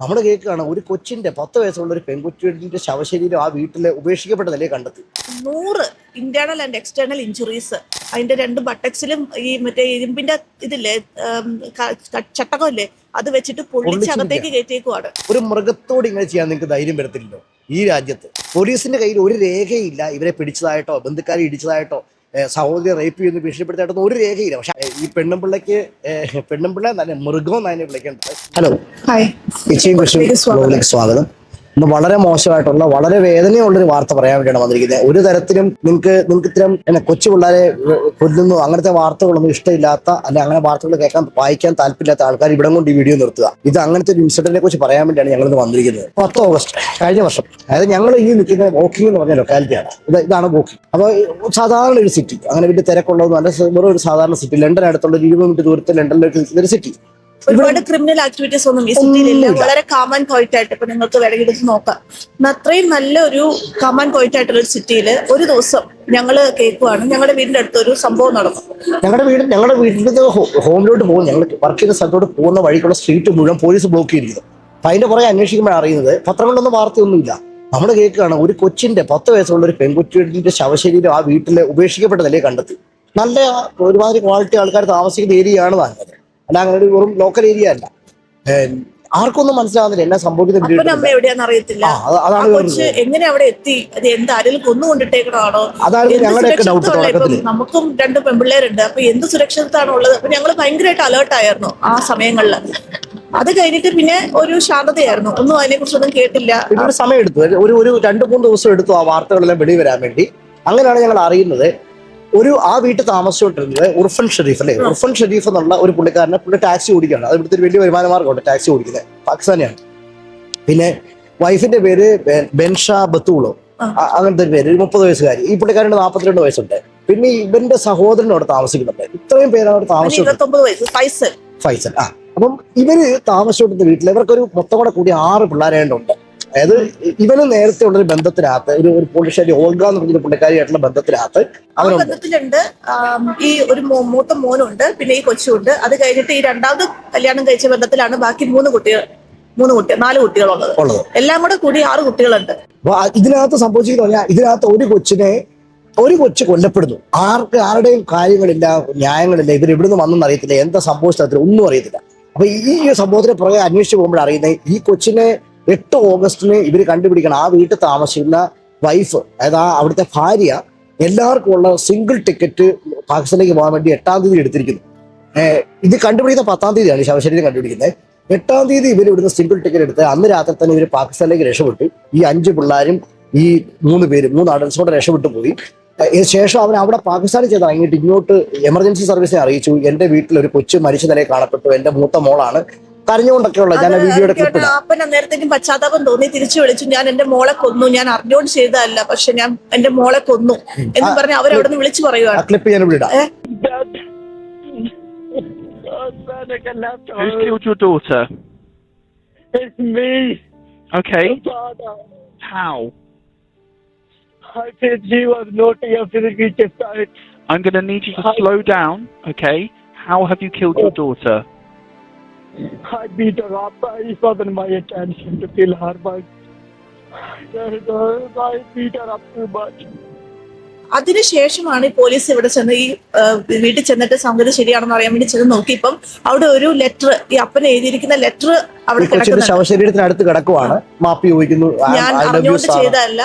നമ്മൾ കേൾക്കുകയാണ് ഒരു കൊച്ചിന്റെ പത്ത് വയസ്സുള്ള ഒരു പെൺകുട്ടിയുടെ ശവശരീരം ആ വീട്ടിലെ ഉപേക്ഷിക്കപ്പെട്ടതല്ലേ നിലയിൽ കണ്ടെത്തി? നൂറ് ഇന്റേണൽ ആൻഡ് എക്സ്റ്റേണൽ ഇഞ്ചുറീസ് അതിന്റെ രണ്ട് ബട്ടക്സിലും ഈ മറ്റേ ഇരുമ്പിന്റെ ഇതില്ലേ ചട്ടകമില്ലേ അത് വെച്ചിട്ട് പൊള്ളിച്ചകത്തേക്ക് കയറ്റിയേക്കുവാണ്. ഒരു മൃഗത്തോട് ഇങ്ങനെ ചെയ്യാൻ നിങ്ങൾക്ക് ധൈര്യം വരത്തില്ലല്ലോ? ഈ രാജ്യത്ത് പോലീസിന്റെ കയ്യിൽ ഒരു രേഖയില്ല ഇവരെ പിടിച്ചതായിട്ടോ ബന്ധുക്കാരെ ഇടിച്ചതായിട്ടോ സഹോദരി റേപ്പ് ചെയ്യുന്ന ഭീഷണിപ്പെടുത്തായിട്ടൊന്നും ഒരു രേഖയില്ല. പക്ഷെ ഈ പെണ്ണുംപിള്ളക്ക് പെണ്ണുംപിള്ള പെണ്ണുമ്പിള്ള മൃഗവും തന്നെ വിളിക്കേണ്ടത്. ഹലോ ഹായ് സ്വാഗതം. ഇന്ന് വളരെ മോശമായിട്ടുള്ള വളരെ വേദനയുള്ള ഒരു വാർത്ത പറയാൻ വേണ്ടിയാണ് വന്നിരിക്കുന്നത്. ഒരു തരത്തിലും നിങ്ങൾക്ക് നിങ്ങൾക്ക് ഇത്തരം എന്നെ കൊച്ചു പിള്ളേരെ കൊല്ലുന്നു അങ്ങനത്തെ വാർത്തകളൊന്നും ഇഷ്ടമില്ലാത്ത അല്ല അങ്ങനെ വാർത്തകൾ കേൾക്കാൻ വായിക്കാൻ താല്പര്യമില്ലാത്ത ആൾക്കാർ ഇവിടെ കൊണ്ട് ഈ വീഡിയോ നിർത്തുക. ഇത് അങ്ങനത്തെ ഒരു ഇൻസിഡന്റിനെ കുറിച്ച് പറയാൻ വേണ്ടിയാണ് ഞങ്ങൾ വന്നിരിക്കുന്നത്. പത്ത് ഓഗസ്റ്റ് കഴിഞ്ഞ വർഷം. അതായത് ഞങ്ങൾ ഈ നിൽക്കുന്ന വോക്കിംഗ് എന്ന് പറഞ്ഞ ലൊക്കാലിറ്റിയാണ് ഇത് ഇതാണ് വോക്കിംഗ് അപ്പോൾ സാധാരണ ഒരു സിറ്റി അങ്ങനെ വലിയ തിരക്കുള്ളതും അല്ല വെറും ഒരു സാധാരണ സിറ്റി ലണ്ടൻ അടുത്തുള്ള ഒരു ഇരുപത് മിനിറ്റ് ദൂരത്തിൽ ലണ്ടനിലേക്ക് നിൽക്കുന്ന ഒരു സിറ്റി ഒരുപാട് ക്രിമിനൽ ആക്ടിവിറ്റീസ് ഒന്നും ഈ സിറ്റിയിലില്ല. വളരെ കാമൻ കോയിറ്റ് ആയിട്ട് ഇപ്പൊ നിങ്ങൾക്ക് വേണമെങ്കിൽ ഇത് നോക്കാം. അത്രയും നല്ലൊരു കാമൻ കോയിറ്റ് ആയിട്ടുള്ള ഒരു സിറ്റിയിൽ ഒരു ദിവസം ഞങ്ങൾ കേൾക്കുവാണ്. ഞങ്ങളുടെ വീടിന്റെ അടുത്ത് ഒരു സംഭവം നടന്നു. ഞങ്ങളുടെ വീട് ഞങ്ങളുടെ വീടിന്റെ ഹോമിലോട്ട് പോകും ഞങ്ങൾ വർക്ക് ചെയ്യുന്ന സ്ഥലത്തോട്ട് പോകുന്ന വഴിക്കുള്ള സ്ട്രീറ്റ് മുഴുവൻ പോലീസ് ബ്ലോക്ക് ചെയ്തിരിക്കുന്നു. അപ്പൊ അതിന്റെ പുറകെ അന്വേഷിക്കുമ്പോഴാണ് അറിയുന്നത് പത്രങ്ങളിലൊന്നും വാർത്തയൊന്നുമില്ല. നമ്മൾ കേൾക്കുകയാണ് ഒരു കൊച്ചിന്റെ പത്ത് വയസ്സുള്ള ഒരു പെൺകുട്ടിയുടെ ശവശരീരം ആ വീട്ടിൽ ഉപേക്ഷിക്കപ്പെട്ട നിലയെ കണ്ടെത്തി. നല്ല ഒരുമാതിരി ക്വാളിറ്റി ആൾക്കാർ താമസിക്കുന്ന ഏരിയയാണ് താങ്കൾ അല്ല അങ്ങനെ ഒരു വെറും ലോക്കൽ ഏരിയ അല്ല. ആർക്കൊന്നും മനസ്സിലാവുന്നില്ല എന്നാ സംഭവിക്കുന്ന അപ്പനും വീട്ടിൽ എവിടെയാന്ന് അറിയത്തില്ല. അതാണ് എങ്ങനെ അവിടെ എത്തി? അത് എന്ത് ആരെങ്കിലും കൊന്നുകൊണ്ടിട്ടേക്കണാണോ അതായിരുന്നു ഞങ്ങളുടെ ഡൗട്ട് നമുക്കും രണ്ട് പെൺപിള്ളേരുണ്ട്. അപ്പൊ എന്ത് സുരക്ഷിതത്താണ് ഉള്ളത്? അപ്പൊ ഞങ്ങൾ ഭയങ്കരമായിട്ട് അലേർട്ട് ആയിരുന്നു ആ സമയങ്ങളിൽ അത് കഴിഞ്ഞിട്ട് പിന്നെ ഒരു ശാന്തതയായിരുന്നു. ഒന്നും അതിനെ കുറിച്ചൊന്നും കേട്ടില്ല സമയം എടുത്തു. ഒരു ഒരു രണ്ട് മൂന്ന് ദിവസം എടുത്തു ആ വാർത്തകളെല്ലാം വെടിവരാൻ വേണ്ടി. അങ്ങനെയാണ് ഞങ്ങൾ അറിയുന്നത്. ഒരു ആ വീട്ടിൽ താമസിച്ചുകൊണ്ടിരുന്നത് ഉർഫൻ ഷെരീഫ് അല്ലേ? ഉർഫൻ ഷെരീഫ് എന്നുള്ള ഒരു പുള്ളിക്കാരനെ പുള്ളി ടാക്സി ഓടിക്കുകയാണ്. അത് ഇവിടുത്തെ ഒരു വലിയ വരുമാന മാർഗമുണ്ട് ടാക്സി ഓടിക്കുന്നത്. പാകിസ്ഥാനിയാണ്. പിന്നെ വൈഫിന്റെ പേര് ബെൻഷാ ബത്തൂളോ. അങ്ങനത്തെ ഒരു പേര് ഒരു മുപ്പത് വയസ്സുകാരി. ഈ പുള്ളിക്കാരന് നാൽപ്പത്തിരണ്ട് വയസ്സുണ്ട്. പിന്നെ ഇവന്റെ സഹോദരൻ അവിടെ താമസിക്കുന്നുണ്ട്. ഇത്രയും പേര് അവിടെ താമസിക്കുന്നത് ഫൈസൽ. ആ. അപ്പം ഇവർ താമസിച്ചുകൊണ്ടിരുന്ന വീട്ടിൽ ഇവർക്കൊരു മൊത്തം കൂടെ കൂടി ആറ് പിള്ളേരേണ്ടുണ്ട് അതായത് ഇവന് നേരത്തെ ഉള്ളൊരു ബന്ധത്തിനകത്ത് ഒരു ഒരു പോലീസുകാരി ഓൾഗ എന്ന് പറഞ്ഞൊരു പുള്ളിക്കാരിയായിട്ടുള്ള ബന്ധത്തിനകത്ത് ബന്ധത്തിലുണ്ട്. ആം, ഈ ഒരു മോ- മൂത്ത മോനുണ്ട് പിന്നെ ഈ കൊച്ചുണ്ട്. അത് കഴിഞ്ഞിട്ട് ഈ രണ്ടാമത് കല്യാണം കഴിച്ച ബന്ധത്തിലാണ് ബാക്കി മൂന്ന് കുട്ടികൾ മൂന്ന് കുട്ടി നാല് കുട്ടികളുള്ളത്. ഉള്ളത്. എല്ലാം കൂടെ കൂടി ആറ് കുട്ടികളുണ്ട്. അപ്പൊ ആ- ഇതിനകത്ത് പറഞ്ഞാൽ ഇതിനകത്ത് ഒരു കൊച്ചിനെ ഒരു കൊച്ചു കൊല്ലപ്പെടുന്നു. ആർക്ക് ആരുടെയും കാര്യങ്ങളില്ല ന്യായങ്ങളില്ല ഇവർ ഇവിടുന്ന് വന്നെന്ന് അറിയത്തില്ല എന്താ സംഭവിച്ചതിൽ ഒന്നും അറിയത്തില്ല. അപ്പൊ ഈ ഈ സംഭവത്തിന് പുറകെ അന്വേഷിച്ച് പോകുമ്പോൾ അറിയുന്നത് ഈ കൊച്ചിനെ എട്ട് ഓഗസ്റ്റിന് ഇവർ കണ്ടുപിടിക്കണം. ആ വീട്ടിൽ താമസിക്കുന്ന വൈഫ് അതായത് ആ അവിടുത്തെ ഭാര്യ എല്ലാവർക്കും ഉള്ള സിംഗിൾ ടിക്കറ്റ് പാകിസ്ഥാനിലേക്ക് പോകാൻ വേണ്ടി എട്ടാം തീയതി എടുത്തിരിക്കുന്നു. ഇത് കണ്ടുപിടിക്കുന്ന പത്താം തീയതിയാണ് ശവശരീരം കണ്ടുപിടിക്കുന്നത്. എട്ടാം തീയതി ഇവർ ഇവിടുന്ന് സിംഗിൾ ടിക്കറ്റ് എടുത്ത് അന്ന് രാത്രി തന്നെ ഇവർ പാകിസ്ഥാനിലേക്ക് രക്ഷപ്പെട്ടു. ഈ അഞ്ച് പിള്ളേരും ഈ മൂന്ന് പേരും മൂന്ന് അഡൽസോടെ രക്ഷപ്പെട്ടു പോയി. ശേഷം അവൻ അവിടെ പാകിസ്ഥാനിൽ ചെയ്ത് ഇറങ്ങിയിട്ട് ഇങ്ങോട്ട് എമർജൻസി സർവീസിനെ അറിയിച്ചു. എന്റെ വീട്ടിൽ ഒരു കൊച്ചു മരിച്ച നിലയിൽ കാണപ്പെട്ടു. എന്റെ മൂത്ത മോളാണ്. കരഞ്ഞുകൊണ്ടൊക്കെയുള്ള ഞാൻ എനിക്ക് ക്ലിപ്പ് തോന്നുന്നു അപ്പൻ പശ്ചാത്താപം തോന്നി തിരിച്ചു വിളിച്ചു ഞാൻ എന്റെ മോളെ കൊന്നു ഞാൻ അറിഞ്ഞുകൊണ്ട് ചെയ്തതല്ല പക്ഷെ ഞാൻ എന്റെ മോളെ കൊന്നു എന്ന് പറഞ്ഞ് അവരവിടെ നിന്ന് വിളിച്ചു പറയുവാണ് ക്ലിപ്പ് ഞാൻ വിടാം Who's killed your daughter? It's me, Okay. How? I said she was naughty after the teacher started. I'm going to need you to slow down, okay? How have you killed your daughter? I beat her up. It wasn't my intention to kill her, but I beat her up too much. അതിനുശേഷമാണ് ഈ police ഇവിടെ ചെന്ന് ഈ വീട്ടിൽ ചെന്നിട്ട് സംഗതി ശരിയാണെന്ന് അറിയാൻ വേണ്ടി ചെന്ന് നോക്കിയപ്പം അവിടെ ഒരു ലെറ്റർ ഈ അപ്പൻ എഴുതിയിരിക്കുന്ന ലെറ്റർ അവിടെ കിടക്കുന്നുണ്ട് ശവശരീരത്തിനടുത്ത് കിടക്കുവാണ് മാപ്പി ചോദിക്കുന്നു ഞാൻ അറിഞ്ഞുകൊണ്ട് ചെയ്തതല്ല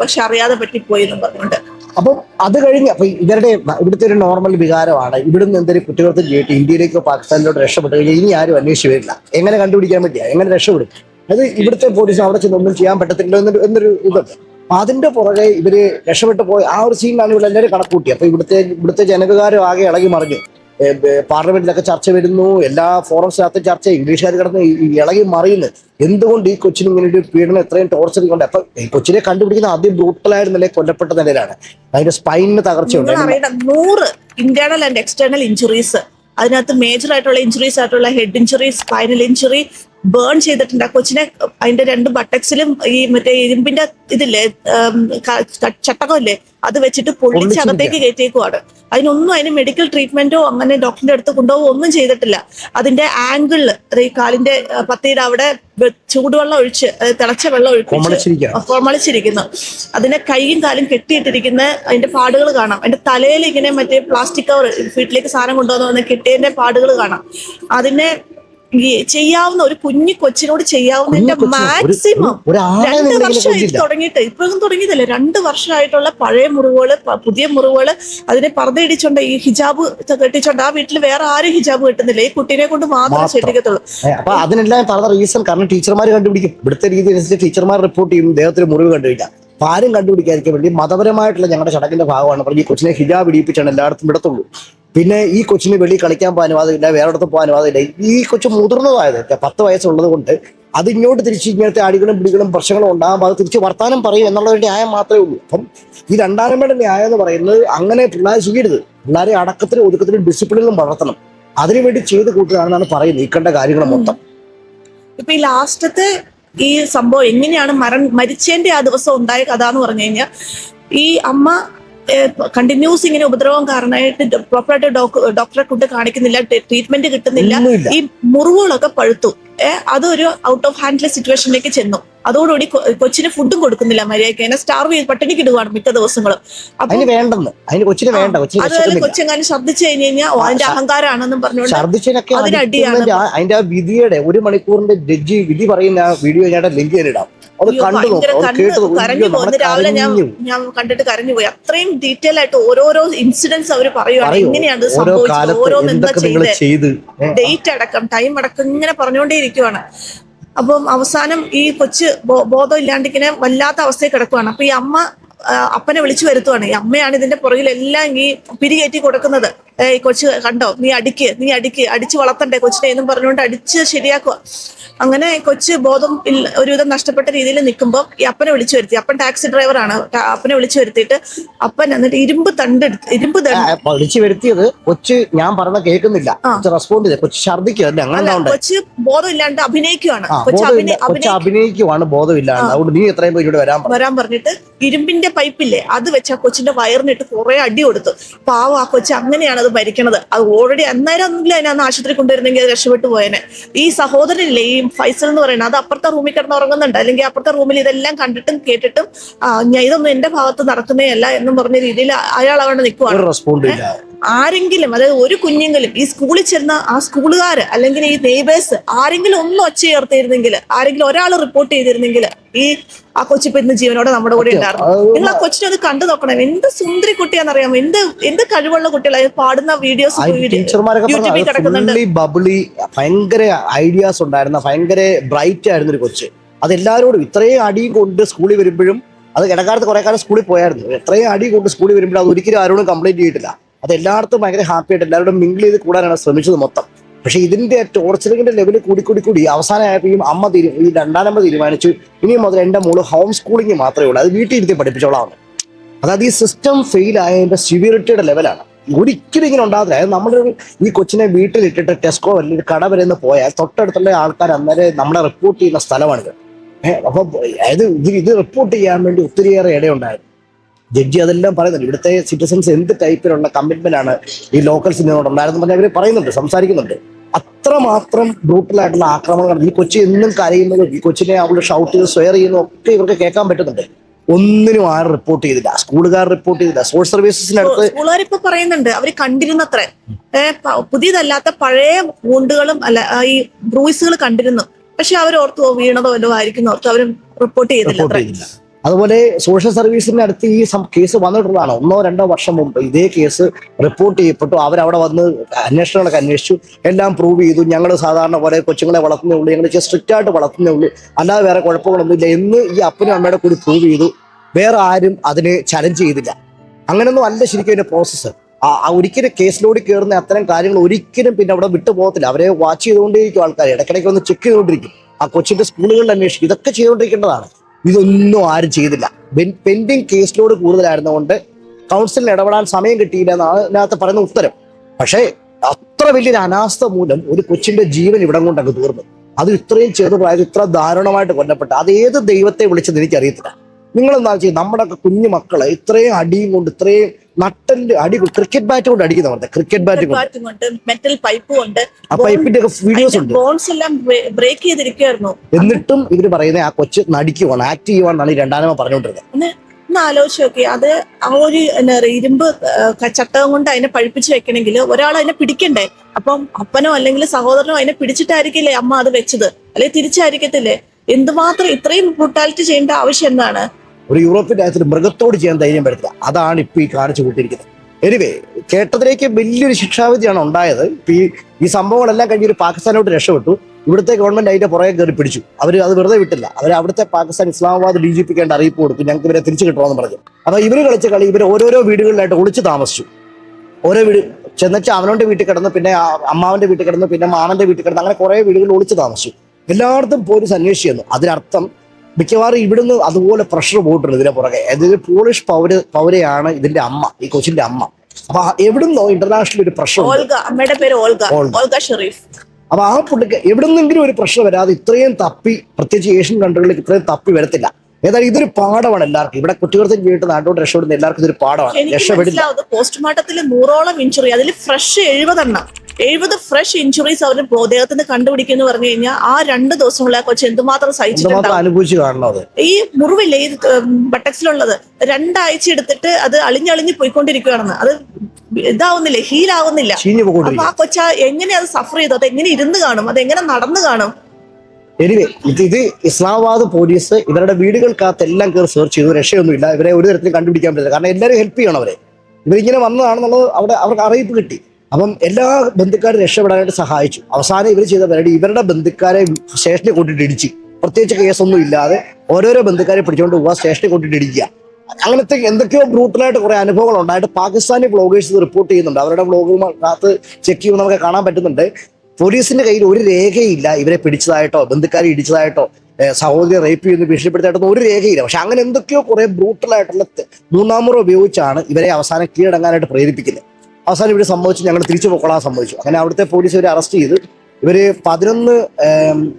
പക്ഷെ അറിയാതെ പറ്റിപ്പോയി എന്നും പറഞ്ഞുകൊണ്ട്. അപ്പം അത് കഴിഞ്ഞ് അപ്പൊ ഇവരുടെ ഇവിടുത്തെ ഒരു നോർമൽ വികാരമാണ്. ഇവിടുന്ന് എന്തെങ്കിലും കുറ്റകൃത്യം ചെയ്തിട്ട് ഇന്ത്യയിലേക്കോ പാകിസ്ഥാനിലോട്ട് രക്ഷപ്പെട്ടു കഴിഞ്ഞാൽ ഇനി ആരും അന്വേഷിച്ചു വരില്ല എങ്ങനെ കണ്ടുപിടിക്കാൻ പറ്റിയ? എങ്ങനെ രക്ഷപ്പെടും? അത് ഇവിടുത്തെ പോലീസ് അവിടെ ചെന്ന് ഒന്നും ചെയ്യാൻ പറ്റത്തില്ല എന്നൊരു എന്നൊരു ഇതുണ്ട്. അപ്പൊ അതിന്റെ പുറകെ ഇവർ രക്ഷപ്പെട്ടു പോയി ആ ഒരു സീനാണ് ഇവിടെ എല്ലാവരും കണക്കൂട്ടി അപ്പൊ ഇവിടുത്തെ ഇവിടുത്തെ ജനവികാരം ആകെ ഇളകി മറിഞ്ഞു. പാർലമെന്റിലൊക്കെ ചർച്ച വരുന്നു. എല്ലാ ഫോറംസിനകത്തും ചർച്ച. ഇംഗ്ലീഷുകാർ കിടന്ന് ഇളകി മറിയുന്നു. എന്തുകൊണ്ട് ഈ കൊച്ചിന് ഇങ്ങനെ ഒരു പീഡനം എത്രയും ടോർച്ചർ കൊണ്ട് അപ്പൊ ഈ കൊച്ചിനെ കണ്ടുപിടിക്കുന്ന ആദ്യം ബ്രൂട്ടലായിരുന്ന നിലയിൽ കൊല്ലപ്പെട്ട നിലയിലാണ്. അതിന്റെ സ്പൈനിന് തകർച്ചയുണ്ട്. നൂറ് ഇന്റേണൽ ആൻഡ് എക്സ്റ്റേണൽ ഇഞ്ചുറീസ് അതിനകത്ത് മേജർ ആയിട്ടുള്ള ഇഞ്ചുറീസ് ആയിട്ടുള്ള head injury spinal injury burn ചെയ്തിട്ടുണ്ട്. ആ കൊച്ചിനെ അതിന്റെ രണ്ട് ബട്ടക്സിലും ഈ മറ്റേ ഇരുമ്പിന്റെ ഇതില്ലേ ചട്ടകമില്ലേ? അത് വെച്ചിട്ട് പൊള്ളിച്ച് അകത്തേക്ക് കയറ്റിയേക്കുവാണ്. അതിനൊന്നും അതിന് മെഡിക്കൽ ട്രീറ്റ്മെന്റോ അങ്ങനെ ഡോക്ടറിന്റെ അടുത്ത് കൊണ്ടുപോകുകയോ ഒന്നും ചെയ്തിട്ടില്ല. അതിന്റെ ആംഗിളിൽ അത് ഈ കാലിന്റെ പത്തിയുടെ അവിടെ ചൂടുവെള്ളം ഒഴിച്ച് തിളച്ച വെള്ളം ഒഴിച്ച് കോമളിച്ചിരിക്കുന്നു. അതിന്റെ അതിനെ കൈയും കാലും കെട്ടിയിട്ടിരിക്കുന്ന അതിന്റെ പാടുകൾ കാണാം. അതിന്റെ തലയിൽ ഇങ്ങനെ മറ്റേ പ്ലാസ്റ്റിക് കവർ വീട്ടിലേക്ക് സാധനം കൊണ്ടുവന്ന് വന്ന് കെട്ടിയതിന്റെ പാടുകൾ കാണാം. അതിനെ ചെയ്യാവുന്ന ഒരു കുഞ്ഞു കൊച്ചിനോട് ചെയ്യാവുന്നതിന്റെ മാക്സിമം രണ്ട് വർഷമായിട്ട് തുടങ്ങിയിട്ട്. ഇപ്പോഴും തുടങ്ങിയതല്ലേ. രണ്ട് വർഷമായിട്ടുള്ള പഴയ മുറിവുകൾ പുതിയ മുറിവുകൾ അതിനെ പറഞ്ഞിടിച്ചോണ്ട് ഈ ഹിജാബ് കെട്ടിച്ചോണ്ട് ആ വീട്ടിൽ വേറെ ആരും ഹിജാബ് കെട്ടുന്നില്ല. ഈ കുട്ടീനെ കൊണ്ട് മാത്രമേ മാത്രം. ശ്രദ്ധിക്കത്തുള്ളൂ അപ്പൊ അതിനെല്ലാം പറഞ്ഞ റീസൺ കാരണം ടീച്ചർമാർ കണ്ടുപിടിക്കും. ഇവിടുത്തെ രീതി അനുസരിച്ച് ടീച്ചർമാർ റിപ്പോർട്ട് ചെയ്യും. ദേഹത്തിന് മുറിവ് കണ്ടുപിടിക്കാം. അപ്പൊ ആരും കണ്ടുപിടിക്കാതിരിക്കാൻ വേണ്ടി മതപരമായിട്ടുള്ള ഞങ്ങളുടെ ചടങ്ങിന്റെ ഭാഗമാണ് പറഞ്ഞു ഈ കൊച്ചിനെ ഹിജാബ് ഇടിയിപ്പിച്ചാണ് എല്ലായിടത്തും വിടത്തുള്ളൂ. പിന്നെ ഈ കൊച്ചിന് വെളി കളിക്കാൻ വാദമില്ല വേറെ പോകാൻ വാദമില്ല ഈ കൊച്ചു മുതിർന്നതായത് പത്ത് വയസ്സുള്ളത് കൊണ്ട് അത് ഇങ്ങോട്ട് തിരിച്ച് ഇങ്ങനത്തെ അടികളും പിടികളും പ്രശ്നങ്ങളും ഉണ്ടാകുമ്പോൾ അത് തിരിച്ച് വർത്താനം പറയും എന്നുള്ള ഒരു ന്യായം മാത്രമേ ഉള്ളൂ. അപ്പം ഈ രണ്ടാനമ്മയുടെ ന്യായം എന്ന് പറയുന്നത് അങ്ങനെ പിള്ളേർ ചെയ്യരുത്. പിള്ളേരെ അടക്കത്തിലും ഒതുക്കത്തിലും ഡിസിപ്ലിനിലും വളർത്തണം. അതിനുവേണ്ടി ചെയ്ത് കൂട്ടുകയാണെന്നാണ് പറയുന്നത് ഈ കണ്ട കാര്യങ്ങൾ മൊത്തം. ഇപ്പൊ ഈ ലാസ്റ്റത്തെ ഈ സംഭവം എങ്ങനെയാണ് മരൺ മരിച്ചതിന്റെ ആ ദിവസം ഉണ്ടായ കഥ എന്ന് പറഞ്ഞു കഴിഞ്ഞാൽ ഈ അമ്മ കണ്ടിന്യൂസ് ഇങ്ങനെ ഉപദ്രവം കാരണമായിട്ട് പ്രോപ്പറായിട്ട് ഡോക്ടറെ കൊണ്ട് കാണിക്കുന്നില്ല ട്രീറ്റ്മെന്റ് കിട്ടുന്നില്ല. ഈ മുറിവുകളൊക്കെ പഴുത്തു. അതൊരു ഔട്ട് ഓഫ് ഹാൻഡിലെ സിറ്റുവേഷനിലേക്ക് ചെന്നു. അതോടുകൂടി കൊച്ചിന് ഫുഡും കൊടുക്കുന്നില്ല മര്യാദയ്ക്ക്. അതിനെ സ്റ്റാർവ് ചെയ്ത് പട്ടിണിക്ക് ഇടുകയാണ് മിക്ക ദിവസങ്ങളും. അതുപോലെ കൊച്ചെങ്ങാനും ഛർദ്ദിച്ചു കഴിഞ്ഞു കഴിഞ്ഞാൽ അതിന്റെ അഹങ്കാരാണെന്നും പറഞ്ഞുകൊണ്ട് അതിനടിയാണ് അതിന്റെ വിധിയുടെ ഒരു മണിക്കൂറിന്റെ ജഡ്ജി വിധി പറയുന്ന വീഡിയോ ഞാൻ ലിങ്ക് ചെയ്യാനിടാം അത് കണ്ടു കരഞ്ഞു ഇന്ന് രാവിലെ ഞാൻ ഞാൻ കണ്ടിട്ട് കരഞ്ഞു പോയി. അത്രയും ഡീറ്റെയിൽ ആയിട്ട് ഓരോരോ ഇൻസിഡൻസ് അവർ പറയുവാണ്. പറയൂ. എങ്ങനെയാണ് സംഭവിച്ചത്? ഓരോന്ന് എന്താ ചെയ്ത്? ഡേറ്റ് അടക്കം ടൈം അടക്കം ഇങ്ങനെ പറഞ്ഞുകൊണ്ടേ ഇരിക്കുവാണ് അപ്പം അവസാനം ഈ കൊച്ച് ബോധം ഇല്ലാണ്ടിങ്ങനെ വല്ലാത്ത അവസ്ഥയിൽ കിടക്കുവാണ്. അപ്പൊ ഈ അമ്മ അപ്പനെ വിളിച്ചു വരുത്തുവാണ്. ഈ അമ്മയാണ് ഇതിന്റെ പുറകിലെല്ലാം ഈ പിരികേറ്റി കൊടുക്കുന്നത്. ഏ, കൊച്ചു കണ്ടോ? നീ അടിക്ക് നീ അടിക്ക് അടിച്ച് വളർത്തണ്ടേ കൊച്ചിനെ എന്നും പറഞ്ഞുകൊണ്ട് അടിച്ച് ശരിയാക്കുക. അങ്ങനെ കൊച്ച് ബോധം ഒരുവിധം നഷ്ടപ്പെട്ട രീതിയിൽ നിൽക്കുമ്പോൾ ഈ അപ്പനെ വിളിച്ചു വരുത്തി. അപ്പൻ ടാക്സി ഡ്രൈവറാണ് അപ്പനെ വിളിച്ചു വരുത്തിയിട്ട് അപ്പൻ എന്നിട്ട് ഇരുമ്പ് തണ്ടെടുത്ത് ഇരുമ്പ് വിളിച്ചു വരുത്തിയത് കൊച്ച് ഞാൻ പറഞ്ഞ കേൾക്കുന്നില്ല. റെസ്പോണ്ട് ചെയ്ത്. കൊച്ച് അങ്ങനെ ബോധം ഇല്ലാണ്ട് അഭിനയിക്കുവാണ്. കൊച്ച് ബോധമില്ല. അഭിനയ കൊച്ച് അഭിനയി അഭിനയിക്കുവാണ് ബോധമില്ലാണ്ട്. അതുകൊണ്ട് നീ എത്രയും പേര് ഇവിടെ വരാൻ വരാൻ പറഞ്ഞിട്ട് ഇരുമ്പിന്റെ പൈപ്പില്ലേ അത് വെച്ച് ആ കൊച്ചിന്റെ വയറിനിട്ട് കുറെ അടി കൊടുത്തു. പാവം ആ കൊച്ചു അങ്ങനെയാണ്. അത് ഭരിക്കണത് അത് ഓൾറെഡി അന്നേരം ഒന്നുമില്ല അതിനെ അന്ന് ആശുപത്രി കൊണ്ടുവരുന്നെങ്കിൽ അത് രക്ഷപ്പെട്ടു പോയേനെ. ഈ സഹോദരനില്ലേ ഈ ഫൈസൽ എന്ന് പറയുന്നത് അത് അപ്പുറത്തെ റൂമിൽ കിടന്ന് ഉറങ്ങുന്നുണ്ട്. അല്ലെങ്കിൽ അപ്പുറത്തെ റൂമിൽ ഇതെല്ലാം കണ്ടിട്ടും കേട്ടിട്ടും ഞാൻ ഇതൊന്നും എന്റെ ഭാഗത്ത് നടക്കുന്നേ അല്ല എന്നും പറഞ്ഞ രീതിയിൽ അയാൾ അവിടെ നിൽക്കുവാണ്. ആരെങ്കിലും അതായത് ഒരു കുഞ്ഞെങ്കിലും ഈ സ്കൂളിൽ ചെന്ന ആ സ്കൂളുകാർ അല്ലെങ്കിൽ ഈ നെയ്ബേഴ്സ് ആരെങ്കിലും ഒന്ന് ഒച്ച ചേർത്തിരുന്നെങ്കിൽ ആരെങ്കിലും ഒരാൾ റിപ്പോർട്ട് ചെയ്തിരുന്നെങ്കിൽ ഈ ആ കൊച്ചിപ്പോ ഇന്ന് ജീവനോടെ നമ്മുടെ കൂടെ ഉണ്ടായിരുന്നു. നിങ്ങൾ ആ കൊച്ചിനെ അത് കണ്ടു നോക്കണം. എന്ത് സുന്ദരി കുട്ടിയാണെന്നറിയാമോ? എന്ത് എന്ത് കഴിവുള്ള കുട്ടികൾ പാടുന്ന വീഡിയോസ് യൂട്യൂബിൽ കിടക്കുന്നുണ്ട്. ബബിളി ഭയങ്കര ഐഡിയാസ് ഉണ്ടായിരുന്ന ഭയങ്കര ബ്രൈറ്റ് ആയിരുന്നു ഒരു കൊച്ച്. അത് എല്ലാവരോടും ഇത്രയും അടി കൊണ്ട് സ്കൂളിൽ വരുമ്പോഴും അത് ഇടക്കാലത്ത് കുറെ കാലം സ്കൂളിൽ പോയായിരുന്നു. എത്രയും അടി കൊണ്ട് സ്കൂളിൽ വരുമ്പോഴും അത് ഒരിക്കലും ആരോടും കംപ്ലൈന്റ് ചെയ്തിട്ടില്ല. അത് എല്ലായിടത്തും ഭയങ്കര ഹാപ്പി ആയിട്ട് എല്ലാവരോടും മിങ്കിൾ ചെയ്ത് കൂടാനാണ് ശ്രമിച്ചത് മൊത്തം. പക്ഷെ ഇതിന്റെ ടോർച്ചറിങ്ങിന്റെ ലെവൽ കൂടി കൂടി കൂടി അവസാനമായപ്പോൾ ഈ അമ്മ തീരു ഈ രണ്ടാനമ്മ തീരുമാനിച്ചു. ഇനി മുതൽ എന്റെ മോൾ ഹോം സ്കൂളിംഗ് മാത്രമേ ഉള്ളൂ. അത് വീട്ടിൽ ഇരുത്തി പഠിപ്പിച്ചോളാം. അതായത് ഈ സിസ്റ്റം ഫെയിൽ ആയതിന്റെ സിവിയറിറ്റിയുടെ ലെവലാണ് ഒരിക്കലും ഇങ്ങനെ ഉണ്ടാകില്ല അതായത് നമ്മളൊരു ഈ കൊച്ചിനെ വീട്ടിലിട്ടിട്ട് ടെസ്കോ അല്ലെങ്കിൽ കട വരെ നിന്ന് പോയാൽ തൊട്ടടുത്തുള്ള ആൾക്കാർ അന്നേരം നമ്മളെ റിപ്പോർട്ട് ചെയ്യുന്ന സ്ഥലമാണിത്. ഏഹ് അപ്പൊ അതായത് ഇത് ഇത് റിപ്പോർട്ട് ചെയ്യാൻ വേണ്ടി ഒത്തിരിയേറെ ഇടയുണ്ടായിരുന്നു. ജഡ്ജി അതെല്ലാം പറയുന്നുണ്ട്. ഇവിടുത്തെ സിറ്റിസൺസ് എന്ത് ടൈപ്പിലുള്ള കമ്മിറ്റ്മെന്റ് ആണ് ഈ ലോക്കൽസിനോട് ഉണ്ടായിരുന്നു പറഞ്ഞാൽ അവർ പറയുന്നുണ്ട് സംസാരിക്കുന്നുണ്ട്. അത്രമാത്രം ബ്രൂട്ടലായിട്ടുള്ള ആക്രമണങ്ങൾ ഈ കൊച്ചി എന്നും കരയുന്നതും ഈ കൊച്ചിനെ അവൾ ഷൗട്ട് ചെയ്ത് സ്വയർ ചെയ്യുന്നതും ഒക്കെ ഇവർക്ക് കേൾക്കാൻ പറ്റുന്നുണ്ട്. ഒന്നിനും ആരും റിപ്പോർട്ട് ചെയ്തില്ല. സ്കൂളുകാർ റിപ്പോർട്ട് ചെയ്തില്ല. സോഴ്സ് സർവീസസിന്റെ അടുത്ത് സ്കൂളുകാർ ഇപ്പൊ പറയുന്നുണ്ട് അവർ കണ്ടിരുന്നത്ര. പുതിയതല്ലാത്ത പഴയ വൂണ്ടുകളും അല്ല ഈ ബ്രൂയിസുകൾ കണ്ടിരുന്നു. പക്ഷെ അവർ ഓർത്തു വീണതോ എന്തോ ആയിരിക്കും ഓർത്ത് ചെയ്തില്ല റിപ്പോർട്ട് ചെയ്തില്ല. അതുപോലെ സോഷ്യൽ സർവീസിന്റെ അടുത്ത് ഈ കേസ് വന്നിട്ടുള്ളതാണ്. ഒന്നോ രണ്ടോ വർഷം മുമ്പ് ഇതേ കേസ് റിപ്പോർട്ട് ചെയ്യപ്പെട്ടു. അവരവിടെ വന്ന് അന്വേഷണങ്ങളൊക്കെ അന്വേഷിച്ചു. എല്ലാം പ്രൂവ് ചെയ്തു. ഞങ്ങൾ സാധാരണ പോലെ കൊച്ചുങ്ങളെ വളർത്തുന്നേ ഉള്ളൂ. ഞങ്ങൾ സ്ട്രിക്റ്റ് ആയിട്ട് വളർത്തുന്നേ ഉള്ളൂ. അല്ലാതെ വേറെ കുഴപ്പങ്ങളൊന്നും ഇല്ല എന്ന് ഈ അപ്പനും അമ്മയുടെ കൂടി പ്രൂവ് ചെയ്തു. വേറെ ആരും അതിനെ ചലഞ്ച് ചെയ്തില്ല. അങ്ങനെയൊന്നും അല്ല ശരിക്കും അതിന്റെ പ്രോസസ്സ് ഒരിക്കലും കേസിലോട് കയറുന്ന അത്തരം കാര്യങ്ങൾ ഒരിക്കലും പിന്നെ അവിടെ വിട്ടു പോകത്തില്ല. അവരെ വാച്ച് ചെയ്തുകൊണ്ടേയിരിക്കും ആൾക്കാർ ഇടയ്ക്കിടയ്ക്ക് ഒന്ന് ചെക്ക് ചെയ്തുകൊണ്ടിരിക്കും. ആ കൊച്ചിന്റെ സ്കൂളുകളിൽ അന്വേഷിക്കും. ഇതൊക്കെ ചെയ്തുകൊണ്ടിരിക്കേണ്ടതാണ്. ഇതൊന്നും ആരും ചെയ്തില്ല. പെൻഡിങ് കേസ് കേസിലോട് കൂടുതലായിരുന്നുകൊണ്ട് കൗൺസിലിന് ഇടപെടാൻ സമയം കിട്ടിയില്ല എന്നാണ് ഇതിനകത്ത് പറയുന്ന ഉത്തരം. പക്ഷേ അത്ര വലിയൊരു അനാസ്ഥ മൂലം ഒരു കൊച്ചിന്റെ ജീവൻ ഇവിടം കൊണ്ടങ്ങ് തീർന്നു. അത് ഇത്രയും ചെറു പ്രായത്തിൽ ഇത്ര ദാരുണമായിട്ട് കൊല്ലപ്പെട്ട അത് ഏത് ദൈവത്തെ വിളിച്ചത് എനിക്കറിയത്തില്ല. നിങ്ങൾ എന്താ ചെയ്യുക? നമ്മുടെ കുഞ്ഞു മക്കളെ ഇത്രയും അടിയും കൊണ്ട് ഇത്രയും നട്ടൽ അടി ക്രിക്കറ്റ് ബാറ്റ് കൊണ്ട് അടിക്കുന്ന പറഞ്ഞത് ക്രിക്കറ്റ് ബാറ്റ് കൊണ്ട്. ബാറ്റും കൊണ്ട് മെറ്റൽ പൈപ്പും ഉണ്ട് ആ പൈപ്പിന്റെ ഒക്കെ വീഡിയോസ് ഉണ്ട്. ബോൺസ് എല്ലാം ബ്രേക്ക് ചെയ്തിരിക്കുകയായിരുന്നു എന്നിട്ടും ഇവർ പറയുന്നത് ആ കൊച്ച് നടിക്കുവാണ് ആക്ട് ചെയ്യുവാണെന്നാണ് ഈ രണ്ടാമത് പറഞ്ഞുകൊണ്ടിരുന്നത്. ഒന്ന് ഒന്ന് ആലോചിച്ച് നോക്കി അത് ആ ഒരു ഇരുമ്പ് ചട്ടകം കൊണ്ട് അതിനെ പഴിപ്പിച്ച് വെക്കണമെങ്കിൽ ഒരാൾ അതിനെ പിടിക്കണ്ടേ? അപ്പം അപ്പനോ അല്ലെങ്കിൽ സഹോദരനോ അതിനെ പിടിച്ചിട്ടായിരിക്കില്ലേ അമ്മ അത് വെച്ചത്? അല്ലെ തിരിച്ചായിരിക്കത്തില്ലേ? എന്തുമാത്രം ഇത്രയും ബ്രൂട്ടാലിറ്റി ചെയ്യേണ്ട ആവശ്യം എന്താണ്? ഒരു യൂറോപ്യൻ രാജ്യത്തിന് മൃഗത്തോട് ചെയ്യാൻ ധൈര്യം വരുത്തുക. അതാണ് ഇപ്പൊ ഈ കാണിച്ചു കൂട്ടിയിരിക്കുന്നത്. എനിവേ കേട്ടതിലേക്ക് വലിയൊരു ശിക്ഷാവിധിയാണ് ഉണ്ടായത്. ഈ ഈ സംഭവങ്ങളെല്ലാം കഴിഞ്ഞ് ഒരു പാകിസ്ഥാനോട്ട് രക്ഷപ്പെട്ടു. ഇവിടുത്തെ ഗവൺമെന്റ് അതിന്റെ പുറകെ കയറി പിടിച്ചു. അവർ അത് വെറുതെ വിട്ടില്ല. അവർ അവിടുത്തെ പാകിസ്ഥാൻ ഇസ്ലാമാബാദ് ഡി ജി പിക്കേണ്ട അറിയിപ്പ് കൊടുത്തു. ഞങ്ങൾക്ക് ഇവരെ തിരിച്ചു കിട്ടണമെന്ന് പറഞ്ഞു. അപ്പൊ ഇവർ കളിച്ച കളി ഇവർ ഓരോരോ വീടുകളിലായിട്ട് ഒളിച്ചു താമസിച്ചു. ഓരോ വീട് ചെന്നിച്ച് അവനവന്റെ വീട്ടിൽ കിടന്ന് പിന്നെ അമ്മാവന്റെ വീട്ടിൽ കിടന്ന് പിന്നെ മാമന്റെ വീട്ടിൽ കിടന്ന് അങ്ങനെ കുറെ വീടുകളിൽ ഒളിച്ചു താമസിച്ചു. എല്ലായിടത്തും പോലീസ് അന്വേഷിച്ചു അതിനർത്ഥം മിക്കവാറും ഇവിടുന്ന് അതുപോലെ പ്രഷർ പോയിട്ടുണ്ട് ഇതിനെ പുറകെ. അതായത് പോളിഷ് പൗര പൗരയാണ് ഇതിന്റെ അമ്മ ഈ കൊച്ചിന്റെ അമ്മ. അപ്പൊ എവിടുന്നോ ഇന്റർനാഷണൽ ഒരു പ്രഷർ ഉണ്ട്. ഓൾഗ അമ്മയുടെ പേര് ഓൾഗ. ഓൾഗ. ഓൾഗ ഷെറീഫ്. അപ്പൊ ആ പുള്ളിക്ക് എവിടുന്നെങ്കിലും ഒരു പ്രഷർ വരാതെ ഇത്രയും തപ്പി പ്രത്യേകിച്ച് ഏഷ്യൻ കൺട്രികളിൽ ഇത്രയും തപ്പി വരത്തില്ല. ഏതായാലും ഇതൊരു പാഠമാണ് എല്ലാവർക്കും. ഇവിടെ കുറ്റകൃത്യം ചെയ്തിട്ട് നാട്ടോട്ട് രക്ഷപ്പെടുന്ന എല്ലാവർക്കും ഇതൊരു പാഠമാണ്. രക്ഷപ്പെടില്ല. പോസ്റ്റ്മോർട്ടത്തിൽ നൂറോളം ഇഞ്ചുറി അതിൽ ഫ്രഷ് എഴുപതെണ്ണം. എഴുപത് ഫ്രഷ് ഇഞ്ചുറീസ് അവർ അദ്ദേഹത്തിന് കണ്ടുപിടിക്കുന്നു പറഞ്ഞു കഴിഞ്ഞാൽ ആ രണ്ട് ദിവസങ്ങളിൽ ആ കൊച്ചു എന്തുമാത്രം സഹിച്ചിട്ടുണ്ട് സഹിച്ചിട്ടുണ്ടാവും ഈ മുറിവില്ലേ ഈ ബട്ടക്സിലുള്ളത് രണ്ടാഴ്ച എടുത്തിട്ട് അത് അളിഞ്ഞളിഞ്ഞ് പോയിക്കൊണ്ടിരിക്കുകയാണെന്ന് അത് ഇതാവുന്നില്ല ഹീലാവുന്നില്ല ആവുന്നില്ല. അപ്പൊ ആ കൊച്ച എങ്ങനെ അത് സഫർ ചെയ്തു? അത് എങ്ങനെ ഇരുന്ന് കാണും? അത് എങ്ങനെ നടന്നു കാണും? എനിവേ ഇത് ഇത് ഇസ്ലാമാബാദ് പോലീസ് ഇവരുടെ വീടുകൾക്കകത്ത് എല്ലാം കയറി സെർച്ച് ചെയ്തു. രക്ഷയൊന്നുമില്ല ഇവരെ ഒരു തരത്തിലും കണ്ടുപിടിക്കാൻ പറ്റില്ല. കാരണം എല്ലാവരും ഹെൽപ്പ് ചെയ്യണം അവരെ. ഇവരിങ്ങനെ വന്നതാണെന്നുള്ളത് അവിടെ അവർക്ക് അറിയിപ്പ് കിട്ടി. അപ്പം എല്ലാ ബന്ധുക്കാരും രക്ഷപ്പെടാനായിട്ട് സഹായിച്ചു. അവസാനം ഇവർ ചെയ്ത പരിപാടി ഇവരുടെ ബന്ധുക്കാരെ സ്റ്റേഷനിൽ കൊണ്ടിട്ട് ഇടിച്ച്. പ്രത്യേകിച്ച് കേസൊന്നും ഇല്ലാതെ ഓരോരോ ബന്ധുക്കാരെ പിടിച്ചുകൊണ്ട് പോവുക സ്റ്റേഷനിൽ കൊണ്ടിട്ട് ഇടിക്കുക. അങ്ങനത്തെ എന്തൊക്കെയോ ബ്രൂട്ടലായിട്ട് കുറെ അനുഭവങ്ങൾ ഉണ്ടായിട്ട് പാകിസ്ഥാനി ബ്ലോഗേഴ്സ് റിപ്പോർട്ട് ചെയ്യുന്നുണ്ട്. അവരുടെ വ്ളോഗുകൾക്കകത്ത് ചെക്ക് ചെയ്യുമ്പോൾ നമുക്ക് കാണാൻ പറ്റുന്നുണ്ട്. പോലീസിന്റെ കയ്യിൽ ഒരു രേഖയില്ല ഇവരെ പിടിച്ചതായിട്ടോ ബന്ധുക്കാരെ ഇടിച്ചതായിട്ടോ സഹോദരി റേപ്പ് ചെയ്യുന്നു ഭീഷണിപ്പെടുത്തായിട്ടൊന്നും ഒരു രേഖയില്ല. പക്ഷെ അങ്ങനെ എന്തൊക്കെയോ കുറെ ബ്രൂട്ടലായിട്ടുള്ള തെ- മൂന്നാം മുറ ഉപയോഗിച്ചാണ് ഇവരെ അവസാനം കീഴടങ്ങാനായിട്ട് പ്രേരിപ്പിക്കുന്നത്. അവസാനം ഇവിടെ സംഭവിച്ചു ഞങ്ങൾ തിരിച്ചു പോക്കൊള്ളാൻ സംഭവിച്ചു. അങ്ങനെ അവിടുത്തെ പോലീസ് ഇവരെ അറസ്റ്റ് ചെയ്ത് ഇവർ പതിനൊന്ന്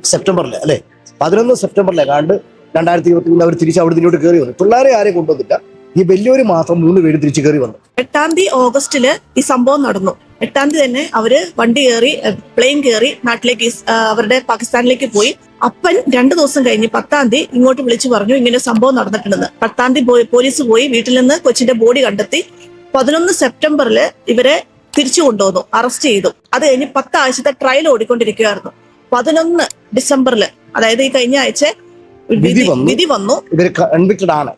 സെപ്റ്റംബറിലെ അല്ലെ? പതിനൊന്ന് സെപ്റ്റംബറിലെ കാണ്ട് രണ്ടായിരത്തി ഇരുപത്തി മൂന്ന് അവർ തിരിച്ച് അവിടെ ഇങ്ങോട്ട് കയറി വന്നു. പിള്ളേരെ ആരെയും കൊണ്ടുവന്നില്ല. ഈ വലിയൊരു മാത്രം മൂന്ന് പേര് തിരിച്ചു കയറി വന്നു. എട്ടാം തീയതി ഓഗസ്റ്റിൽ ഈ സംഭവം നടന്നു. എട്ടാം തീയതി തന്നെ അവർ വണ്ടി കയറി പ്ലെയിൻ കയറി നാട്ടിലേക്ക് അവരുടെ പാകിസ്ഥാനിലേക്ക് പോയി. അപ്പൻ രണ്ടു ദിവസം കഴിഞ്ഞ് പത്താം തീയതി ഇങ്ങോട്ട് വിളിച്ചു പറഞ്ഞു ഇങ്ങനെ സംഭവം നടന്നിട്ടുണ്ടെന്ന്. പത്താം തീയതി പോലീസ് പോയി വീട്ടിൽ നിന്ന് കൊച്ചിന്റെ ബോഡി കണ്ടെത്തി. പതിനൊന്ന് സെപ്റ്റംബറിൽ ഇവരെ തിരിച്ചു കൊണ്ടുവന്നു അറസ്റ്റ് ചെയ്തു. അത് കഴിഞ്ഞ് പത്താഴ്ചത്തെ ട്രയൽ ഓടിക്കൊണ്ടിരിക്കുകയായിരുന്നു. പതിനൊന്ന് ഡിസംബറിൽ അതായത് ഈ കഴിഞ്ഞ ആഴ്ച വിധി വന്നു. വിധി വന്നു. ഇവർ കൺവിക്റ്റഡ് ആണ്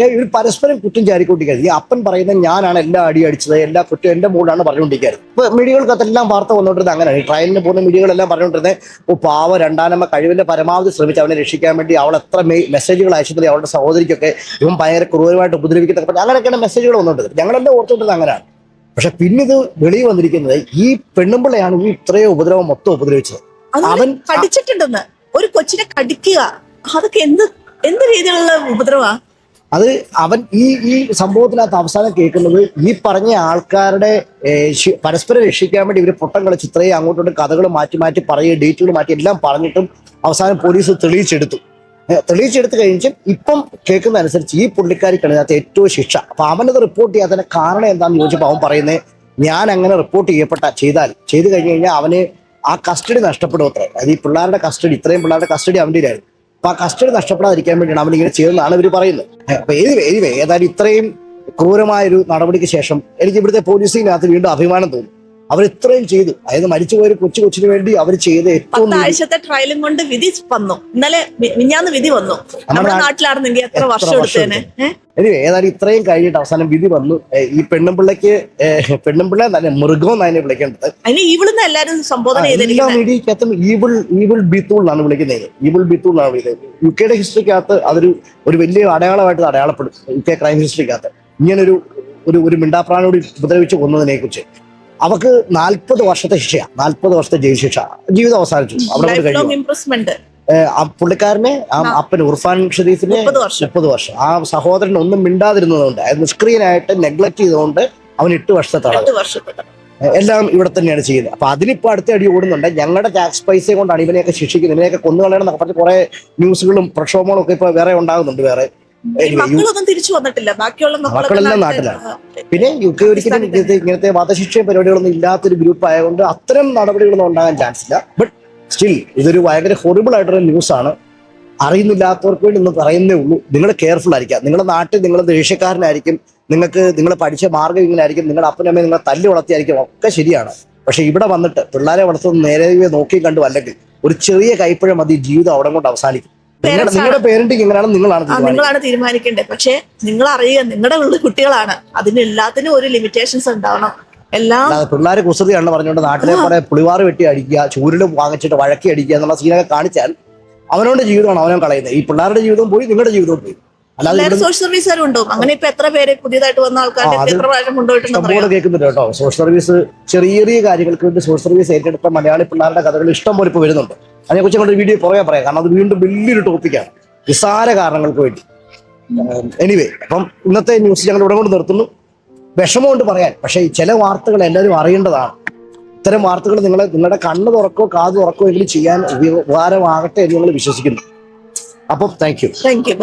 ഇവർ പരസ്പരം കുറ്റം ചാരിക്കൊണ്ടിരിക്കുന്നത് ഈ അപ്പൻ പറയുന്നത് ഞാനാണ് എല്ലാ അടി അടിച്ചത് എല്ലാ കുറ്റം എന്റെ മുകളിലാണ് പറഞ്ഞുകൊണ്ടിരിക്കുന്നത്. ഇപ്പൊ മീഡിയകൾക്കകത്തെല്ലാം വാർത്ത വന്നുകൊണ്ടിരുന്നത് അങ്ങനെയാണ്. ഈ ട്രയലിന് പോകുന്ന മീഡിയകളെല്ലാം പറഞ്ഞുകൊണ്ടിരുന്നത് ഓ പാവ രണ്ടാനമ്മ കഴിവിന്റെ പരമാവധി ശ്രമിച്ച് അവനെ രക്ഷിക്കാൻ വേണ്ടി അവൾ എത്ര മെസ്സേജുകൾ അയച്ചിട്ടുണ്ട് അവളുടെ സഹോദരിക്കൊക്കെ ഇവൻ ഭയങ്കര ക്രൂരമായിട്ട് പറഞ്ഞു അങ്ങനെയൊക്കെയാണ് മെസ്സേജുകൾ വന്നുകൊണ്ടിരുന്നത്. ഞങ്ങളെല്ലാം ഓർത്തുകൊണ്ടിരുന്നത് അങ്ങനെയാണ്. പക്ഷെ പിന്നെ ഇത് വെളിയിൽ വന്നിരിക്കുന്നത് ഈ പെണ്ണുമ്പിളയാണ് ഈ ഇത്രയും ഉപദ്രവം മൊത്തം ഉപദ്രവിച്ചത്. അവൻ- കടിച്ചിട്ടുണ്ടെന്ന് ഒരു കൊച്ചിനെ കടിക്കുക. അതൊക്കെ എന്ത് എന്ത് രീതിയിലുള്ള ഉപദ്രവാ? അത് അവൻ ഈ ഈ സംഭവത്തിനകത്ത് അവസാനം കേൾക്കുന്നത് ഈ പറഞ്ഞ ആൾക്കാരുടെ പരസ്പരം രക്ഷിക്കാൻ വേണ്ടി ഇവർ പൊട്ടം കളിച്ച് ഇത്രയും അങ്ങോട്ടോട്ട് കഥകൾ മാറ്റി മാറ്റി പറയുക ഡേറ്റുകൾ മാറ്റി എല്ലാം പറഞ്ഞിട്ടും അവസാനം പോലീസ് തെളിയിച്ചെടുത്തു. തെളിയിച്ചെടുത്ത് കഴിഞ്ഞ് ഇപ്പം കേൾക്കുന്ന അനുസരിച്ച് ഈ പുള്ളിക്കാരിക്കാണ് ഇതിനകത്ത് ഏറ്റവും ശിക്ഷ. അപ്പൊ അവനത് റിപ്പോർട്ട് ചെയ്യാത്തതിന്റെ കാരണം എന്താണെന്ന് ചോദിച്ചപ്പോൾ അവൻ പറയുന്നത് ഞാൻ അങ്ങനെ റിപ്പോർട്ട് ചെയ്യപ്പെട്ട ചെയ്താൽ ചെയ്തു കഴിഞ്ഞു കഴിഞ്ഞാൽ അവന് ആ കസ്റ്റഡി നഷ്ടപ്പെടും അത്രേ. അത് ഈ പിള്ളേരുടെ കസ്റ്റഡി ഇത്രയും പിള്ളേരുടെ കസ്റ്റഡി അവന്റെ ആയിരുന്നു അപ്പൊ ആ കസ്റ്റഡി നഷ്ടപ്പെടാതിരിക്കാൻ വേണ്ടിയാണ് അവൻ ഇങ്ങനെ ചെയ്തതെന്നാണ് ഇവർ പറയുന്നത് ഏതായാലും ഇത്രയും ക്രൂരമായ ഒരു നടപടിക്ക് ശേഷം എനിക്ക് ഇവിടുത്തെ പോലീസിനകത്ത് വീണ്ടും അഭിമാനം തോന്നും. അവർ ഇത്രയും ചെയ്തു. അതായത് മരിച്ചുപോയ കൊച്ചു കൊച്ചിന് വേണ്ടി അവർ ചെയ്ത ഏറ്റവും പത്താഴ്ചത്തെ ട്രയലും കൊണ്ട് വിധി വന്നു. ഇന്നലെ മിഞ്ഞാന്ന് വിധി വന്നു. നമ്മുടെ നാട്ടിലായിരുന്നെങ്കിൽ എത്ര വർഷം എടുത്തേനെ? എനിവേ ഏതായാലും ഇത്രയും കഴിഞ്ഞിട്ട് അവസാനം വിധി വന്നു. ഈ ഈ പെണ്ണുമ്പിള്ളയ്ക്ക് പെണ്ണും പെണ്ണുമ്പിള്ള തന്നെ മൃഗം എന്നാണ് വിളിക്കേണ്ടത്. എല്ലാരും സംബോധന എല്ലാ മീഡിയക്കകത്തും ഈവിൾ ഈവിൾ ബിത്തൂൾ എന്നാണ് വിളിക്കുന്നത്. ഈവിൾ ബിത്തൂൾ എന്നാണ് വിളിക്കുന്നത്. യു കെയുടെ ഹിസ്റ്ററിക്കകത്ത് അതൊരു ഒരു വലിയ അടയാളമായിട്ട് അടയാളപ്പെടും. യു കെ ക്രൈം ഹിസ്റ്ററിക്കകത്ത് ഇങ്ങനൊരു ഒരു ഒരു മിണ്ടാപ്രാണോട് ഉപദ്രവിച്ച് കൊന്നതിനെ കുറിച്ച് അവക്ക് നാൽപ്പത് വർഷത്തെ ശിക്ഷയാണ് നാൽപ്പത് വർഷത്തെ ജയിൽ ശിക്ഷ. ജീവിതം അവസാനിച്ചു. അവിടെ കഴിഞ്ഞു. പുള്ളിക്കാരനെ ആ. അപ്പൻ ഉർഫാൻ ഷരീഫിനെ മുപ്പത് വർഷം. ആ സഹോദരൻ ഒന്നും മിണ്ടാതിരുന്നതുകൊണ്ട് നിഷ്ക്രിയനായിട്ട് നെഗ്ലക്ട് ചെയ്തുകൊണ്ട് അവൻ എട്ട് വർഷത്തെ തടവ്. എല്ലാം ഇവിടെ തന്നെയാണ് ചെയ്യുന്നത്. അപ്പൊ അതിനിപ്പോ അടുത്ത അടി ഓടുന്നുണ്ട്. ഞങ്ങളുടെ ടാക്സ് പൈസ കൊണ്ടാണ് ഇവനെയൊക്കെ ശിക്ഷിക്കുന്നത്. ഇവനെയൊക്കെ കൊന്നുകളയണം എന്നൊക്കെ പറഞ്ഞ് കുറെ ന്യൂസുകളും പ്രക്ഷോഭങ്ങളും ഒക്കെ ഇപ്പൊ വേറെ ഉണ്ടാകുന്നുണ്ട് വേറെ. മക്കളൊന്നും തിരിച്ചു വന്നിട്ടില്ല. ബാക്കിയുള്ള മക്കളൊക്കെ മക്കളെല്ലാം നാട്ടിലാണ്. പിന്നെ യു കെ ഒരിക്കലും ഇങ്ങനത്തെ വധശിക്ഷ പരിപാടികളൊന്നും ഇല്ലാത്തൊരു ഗ്രൂപ്പ് ആയതുകൊണ്ട് അത്തരം നടപടികളൊന്നും ഉണ്ടാകാൻ ചാൻസ് ഇല്ല. ബട്ട് സ്റ്റിൽ ഇതൊരു ഭയങ്കര ഹൊറിബിൾ ആയിട്ടുള്ള ന്യൂസ് ആണ്. അറിയുന്നില്ലാത്തവർക്ക് വേണ്ടി ഒന്ന് പറയുന്നേ ഉള്ളൂ. നിങ്ങൾ കെയർഫുൾ ആയിരിക്കുക നിങ്ങളുടെ നാട്ടിൽ നിങ്ങൾ ദേഷ്യക്കാരനായിരിക്കും. നിങ്ങൾക്ക് നിങ്ങൾ പഠിച്ച മാർഗം ഇങ്ങനെ ആയിരിക്കും നിങ്ങളുടെ അപ്പനമ്മയെ നിങ്ങളെ തല്ലി വളർത്തിയായിരിക്കും. ഒക്കെ ശരിയാണ്. പക്ഷെ ഇവിടെ വന്നിട്ട് പിള്ളേരെ വളർത്തുന്ന നേരെ നോക്കി കണ്ടു. അല്ലെങ്കിൽ ഒരു ചെറിയ കൈപ്പഴ മതി ജീവിതം അവിടെ കൊണ്ട് അവസാനിക്കും. നിങ്ങളുടെ പേരന്റിങ് എങ്ങനെയാണ് നിങ്ങളാണ് തീരുമാനിക്കേണ്ടത്. പക്ഷെ നിങ്ങൾ അറിയുക നിങ്ങളുടെ ഉള്ളിൽ കുട്ടികളാണ്. അതിന് എല്ലാത്തിനും ഒരു ലിമിറ്റേഷൻസ് ഉണ്ടാവണം. എല്ലാം പിള്ളേരെ കുസൃതിയാണെന്ന് പറഞ്ഞുകൊണ്ട് നാട്ടിലെ കുറെ പുളിവാറ് വെട്ടി അടിക്കുക ചൂരിൽ വാങ്ങിച്ചിട്ട് വഴക്കി അടിക്കുക എന്നുള്ള സീനൊക്കെ കാണിച്ചാൽ അവനവന്റെ ജീവിതമാണ് അവനവൻ കളയുന്നത്. ഈ പിള്ളേരുടെ ജീവിതവും പോയി നിങ്ങളുടെ ജീവിതവും പോയി. അല്ലാതെ സോഷ്യൽ സർവീസുകാരും അങ്ങനെ ഇപ്പൊ എത്ര പേര് പുതിയതായിട്ട് വന്ന എത്ര പ്രാവശ്യം കേൾക്കുന്നുണ്ട് കേട്ടോ. സോഷ്യൽ സർവീസ് ചെറിയ ചെറിയ കാര്യങ്ങൾക്ക് വേണ്ടി സോഷ്യൽ സർവീസ് ഏറ്റെടുത്ത മലയാളി പിള്ളേരുടെ കഥകൾ ഇഷ്ടം പോലെ ഇപ്പോൾ വരുന്നുണ്ട്. അതിനെക്കുറിച്ച് ഞങ്ങളുടെ വീഡിയോ പുറകെ പറയാം. കാരണം അത് വീണ്ടും വലിയൊരു ടോപ്പിക്കാണ് നിസ്സാര കാരണങ്ങൾക്ക് വേണ്ടി. എനിവേ അപ്പം ഇന്നത്തെ ന്യൂസ് ഞങ്ങൾ ഇവിടെ കൊണ്ട് നിർത്തുന്നു. വിഷമമുണ്ട് പറയാൻ. പക്ഷേ ചില വാർത്തകൾ എല്ലാവരും അറിയേണ്ടതാണ്. ഇത്തരം വാർത്തകൾ നിങ്ങളെ നിങ്ങളുടെ കണ്ണ് തുറക്കോ കാത് തുറക്കോ എങ്കിലും ചെയ്യാൻ ഉപകാരമാകട്ടെ എന്ന് ഞങ്ങൾ വിശ്വസിക്കുന്നു. അപ്പം താങ്ക് യു താങ്ക് യു